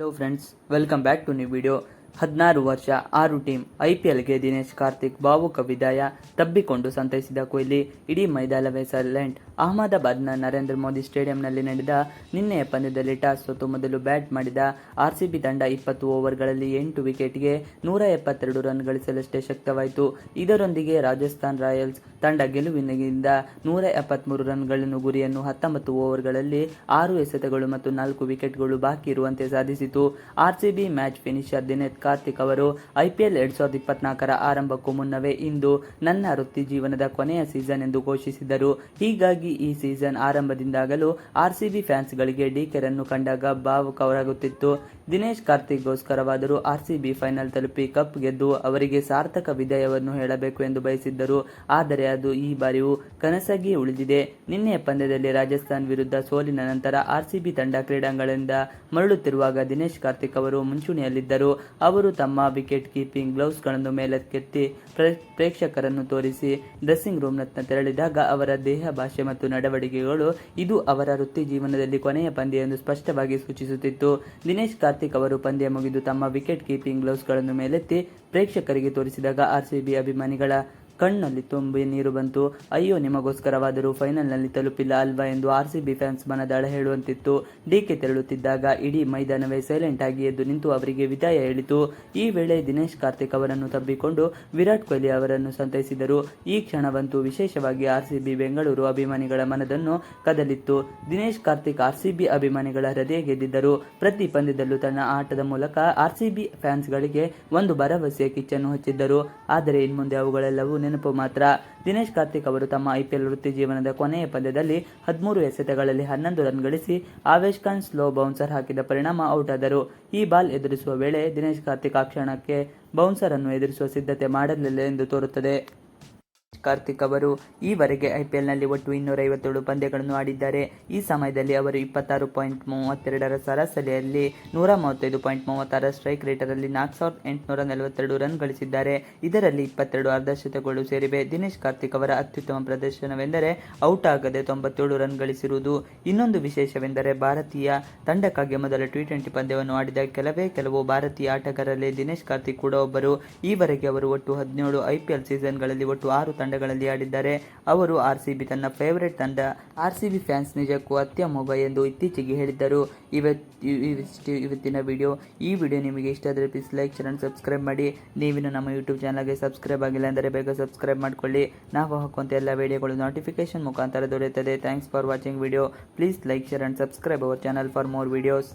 Hello friends welcome back to new video ಹದಿನಾರು ವರ್ಷ, ಆರು ಟೀಮ್ ಐಪಿಎಲ್ಗೆ ದಿನೇಶ್, ಕಾರ್ತಿಕ್ ಭಾವುಕ ವಿದಾಯ ತಬ್ಬಿಕೊಂಡು ಸಂತೈಸಿದ ಕೊಹ್ಲಿ ಇಡೀ ಮೈದಾನವೇ ಸೈಲೆಂಟ್. ಅಹಮದಾಬಾದ್ನ ನರೇಂದ್ರ ಮೋದಿ ಸ್ಟೇಡಿಯಂನಲ್ಲಿ ನಡೆದ ನಿನ್ನೆಯ ಪಂದ್ಯದಲ್ಲಿ ಟಾಸ್ ಸೋತು ಮೊದಲು ಬ್ಯಾಟ್ ಮಾಡಿದ ಆರ್ಸಿಬಿ ತಂಡ ಇಪ್ಪತ್ತು ಓವರ್ಗಳಲ್ಲಿ ಎಂಟು ವಿಕೆಟ್ಗೆ ನೂರ ಎಪ್ಪತ್ತೆರಡು ರನ್ ಗಳಿಸಲಷ್ಟೇ ಶಕ್ತವಾಯಿತು. ಇದರೊಂದಿಗೆ ರಾಜಸ್ಥಾನ್ ರಾಯಲ್ಸ್ ತಂಡ ಗೆಲುವಿನಿಂದ ನೂರ ಎಪ್ಪತ್ಮೂರು ರನ್ಗಳನ್ನು ಗುರಿಯನ್ನು ಹತ್ತೊಂಬತ್ತು ಓವರ್ಗಳಲ್ಲಿ ಆರು ಎಸೆತಗಳು ಮತ್ತು ನಾಲ್ಕು ವಿಕೆಟ್ಗಳು ಬಾಕಿ ಇರುವಂತೆ ಸಾಧಿಸಿತು. RCB match finisher Dinesh Karthik ಅವರು ಐಪಿಎಲ್ ಎರಡ್ ಸಾವಿರದ ಇಪ್ಪತ್ನಾಲ್ಕರ ಆರಂಭಕ್ಕೂ ಮುನ್ನವೇ ಇಂದು ನನ್ನ ವೃತ್ತಿ ಜೀವನದ ಕೊನೆಯ ಸೀಸನ್ ಎಂದು ಘೋಷಿಸಿದರು. ಹೀಗಾಗಿ ಈ ಸೀಸನ್ ಆರಂಭದಿಂದಾಗಲೂ ಆರ್ಸಿಬಿ ಫ್ಯಾನ್ಸ್ಗಳಿಗೆ ಡಿಕೆರನ್ನು ಕಂಡಾಗ ಭಾವುಕವರಾಗುತ್ತಿತ್ತು ದಿನೇಶ್ ಕಾರ್ತಿಕ್ಗೋಸ್ಕರವಾದರೂ ಆರ್ಸಿಬಿ ಫೈನಲ್ ತಲುಪಿ ಕಪ್ ಗೆದ್ದು ಅವರಿಗೆ ಸಾರ್ಥಕ ವಿದಾಯವನ್ನು ಹೇಳಬೇಕು ಎಂದು ಬಯಸಿದ್ದರು. ಆದರೆ ಅದು ಈ ಬಾರಿಯೂ ಕನಸಾಗಿ ಉಳಿದಿದೆ. ನಿನ್ನೆ ಪಂದ್ಯದಲ್ಲಿ ರಾಜಸ್ಥಾನ್ ವಿರುದ್ಧ ಸೋಲಿನ ನಂತರ ಆರ್ಸಿಬಿ ತಂಡ ಕ್ರೀಡಾಂಗಣದಿಂದ ಮರಳುತ್ತಿರುವಾಗ ದಿನೇಶ್ ಕಾರ್ತಿಕ್ ಅವರು ಮುಂಚೂಣಿಯಲ್ಲಿದ್ದರು. ಅವರು ತಮ್ಮ ವಿಕೆಟ್ ಕೀಪಿಂಗ್ ಗ್ಲೌಸ್ಗಳನ್ನು ಮೇಲಕ್ಕೆತ್ತಿ ಪ್ರ- ಪ್ರೇಕ್ಷಕರನ್ನು ತೋರಿಸಿ ಡ್ರೆಸ್ಸಿಂಗ್ ರೂಮ್ನತ್ತ ತೆರಳಿದಾಗ ಅವರ ದೇಹ, ಭಾಷೆ ಮತ್ತು ನಡವಳಿಕೆಗಳು ಇದು ಅವರ ವೃತ್ತಿ ಜೀವನದಲ್ಲಿ ಕೊನೆಯ ಪಂದ್ಯ ಎಂದು ಸ್ಪಷ್ಟವಾಗಿ ಸೂಚಿಸುತ್ತಿತ್ತು. ದಿನೇಶ್ ಕಾರ್ತಿಕ್ ಅವರು ಪಂದ್ಯ ಮುಗಿದು ತಮ್ಮ ವಿಕೆಟ್ ಕೀಪಿಂಗ್ ಗ್ಲೌಸ್ಗಳನ್ನು ಮೇಲೆತ್ತಿ ಪ್ರೇಕ್ಷಕರಿಗೆ ತೋರಿಸಿದಾಗ ಆರ್ಸಿಬಿ ಅಭಿಮಾನಿಗಳ ಕಣ್ಣಲ್ಲಿ ತುಂಬಿ ನೀರು ಬಂತು. ಅಯ್ಯೋ, ನಿಮಗೋಸ್ಕರವಾದರೂ ಫೈನಲ್ನಲ್ಲಿ ತಲುಪಿಲ್ಲ ಅಲ್ವಾ ಎಂದು ಆರ್ ಸಿ ಬಿ ಫ್ಯಾನ್ಸ್ ಮನದಾಳ ಹೇಳುವಂತಿತ್ತು. ಡಿಕೆ ತೆರಳುತ್ತಿದ್ದಾಗ ಇಡೀ ಮೈದಾನವೇ ಸೈಲೆಂಟ್ ಆಗಿ ಎದ್ದು ನಿಂತು ಅವರಿಗೆ ವಿದಾಯ ಹೇಳಿತು. ಈ ವೇಳೆ ದಿನೇಶ್ ಕಾರ್ತಿಕ್ ಅವರನ್ನು ತಬ್ಬಿಕೊಂಡು ವಿರಾಟ್ ಕೊಹ್ಲಿ ಅವರನ್ನು ಸಂತೈಸಿದರು. ಈ ಕ್ಷಣವಂತೂ ವಿಶೇಷವಾಗಿ ಆರ್ಸಿಬಿ ಬೆಂಗಳೂರು ಅಭಿಮಾನಿಗಳ ಮನದನ್ನು ಕದಲಿತ್ತು. ದಿನೇಶ್ ಕಾರ್ತಿಕ್ ಆರ್ಸಿಬಿ ಅಭಿಮಾನಿಗಳ ಹೃದಯ ಗೆದ್ದಿದ್ದರು. ಪ್ರತಿ ಪಂದ್ಯದಲ್ಲೂ ತನ್ನ ಆಟದ ಮೂಲಕ ಆರ್ಸಿಬಿ ಫ್ಯಾನ್ಸ್ಗಳಿಗೆ ಒಂದು ಭರವಸೆಯ ಕಿಚ್ಚನ್ನು ಹಚ್ಚಿದ್ದರು. ಆದರೆ ಇನ್ಮುಂದೆ ಅವುಗಳೆಲ್ಲವೂ ನೆನಪು ಮಾತ್ರ. ದಿನೇಶ್ ಕಾರ್ತಿಕ್ ಅವರು ತಮ್ಮ ಐಪಿಎಲ್ ವೃತ್ತಿ ಜೀವನದ ಕೊನೆಯ ಪಂದ್ಯದಲ್ಲಿ ಹದಿಮೂರು ಎಸೆತಗಳಲ್ಲಿ ಹನ್ನೊಂದು ರನ್ ಗಳಿಸಿ ಆವೇಶ್ ಖಾನ್ ಸ್ಲೋ ಬೌನ್ಸರ್ ಹಾಕಿದ ಪರಿಣಾಮ ಔಟ್ ಆದರು. ಈ ಬಾಲ್ ಎದುರಿಸುವ ವೇಳೆ ದಿನೇಶ್ ಕಾರ್ತಿಕ್ ಆ ಕ್ಷಣಕ್ಕೆ ಬೌನ್ಸರ್ ಅನ್ನು ಎದುರಿಸುವ ಸಿದ್ಧತೆ ಮಾಡಲಿಲ್ಲ ಎಂದು ತೋರುತ್ತದೆ. ಕಾರ್ತಿಕ್ ಅವರು ಈವರೆಗೆ ಐಪಿಎಲ್ನಲ್ಲಿ ಒಟ್ಟು ಇನ್ನೂರ ಐವತ್ತೇಳು ಪಂದ್ಯಗಳನ್ನು ಆಡಿದ್ದಾರೆ. ಈ ಸಮಯದಲ್ಲಿ ಅವರು ಇಪ್ಪತ್ತಾರು ಪಾಯಿಂಟ್ ಮೂವತ್ತೆರಡರ ಸರಾಸರಿಯಲ್ಲಿ ನೂರ ಮೂವತ್ತೈದು ಪಾಯಿಂಟ್ ಮೂವತ್ತಾರ ಸ್ಟ್ರೈಕ್ ರೇಟರಲ್ಲಿ ನಾಲ್ಕು ಸಾವಿರದ ಎಂಟುನೂರ ನಲವತ್ತೆರಡು ರನ್ ಗಳಿಸಿದ್ದಾರೆ. ಇದರಲ್ಲಿ ಇಪ್ಪತ್ತೆರಡು ಅರ್ಧಶತಕಗಳು ಸೇರಿವೆ. ದಿನೇಶ್ ಕಾರ್ತಿಕ್ ಅವರ ಅತ್ಯುತ್ತಮ ಪ್ರದರ್ಶನವೆಂದರೆ ಔಟ್ ಆಗದೆ ತೊಂಬತ್ತೇಳು ರನ್ ಗಳಿಸಿರುವುದು. ಇನ್ನೊಂದು ವಿಶೇಷವೆಂದರೆ ಭಾರತೀಯ ತಂಡಕ್ಕಾಗಿ ಮೊದಲ ಟಿ ಟ್ವೆಂಟಿ ಪಂದ್ಯವನ್ನು ಆಡಿದ ಕೆಲವೇ ಕೆಲವು ಭಾರತೀಯ ಆಟಗಾರರಲ್ಲಿ ದಿನೇಶ್ ಕಾರ್ತಿಕ್ ಕೂಡ ಒಬ್ಬರು. ಈವರೆಗೆ ಅವರು ಒಟ್ಟು ಹದಿನೇಳು ಐಪಿಎಲ್ ಸೀಸನ್ಗಳಲ್ಲಿ ಒಟ್ಟು ಆರು ತಂಡಗಳಲ್ಲಿ ಆಡಿದ್ದಾರೆ. ಅವರು ಆರ್ಸಿಬಿ ತನ್ನ ಫೇವರೇಟ್ ತಂಡ ಆರ್ಸಿಬಿ ಫ್ಯಾನ್ಸ್ ನಿಜಕ್ಕೂ ಅತ್ಯಮೋಘ ಎಂದು ಇತ್ತೀಚೆಗೆ ಹೇಳಿದ್ದರು. ಇವತ್ತು ಇವತ್ತಿನ ವಿಡಿಯೋ ಈ ವಿಡಿಯೋ ನಿಮಗೆ ಇಷ್ಟ ಆದರೆ ಪ್ಲೀಸ್ ಲೈಕ್ ಆ್ಯಂಡ್ ಸಬ್ಸ್ಕ್ರೈಬ್ ಮಾಡಿ. ನೀವಿನ್ನು ನಮ್ಮ ಯೂಟ್ಯೂಬ್ ಚಾನಲ್ಗೆ ಸಬ್ಸ್ಕ್ರೈಬ್ ಆಗಿಲ್ಲ ಅಂದರೆ ಬೇಗ ಸಬ್ಸ್ಕ್ರೈಬ್ ಮಾಡ್ಕೊಳ್ಳಿ. ನಾವು ಹಾಕುವಂಥ ಎಲ್ಲ ವಿಡಿಯೋಗಳು ನೋಟಿಫಿಕೇಶನ್ ಮುಖಾಂತರ ದೊರೆಯುತ್ತದೆ. Thanks for watching video please like share and subscribe our channel for more videos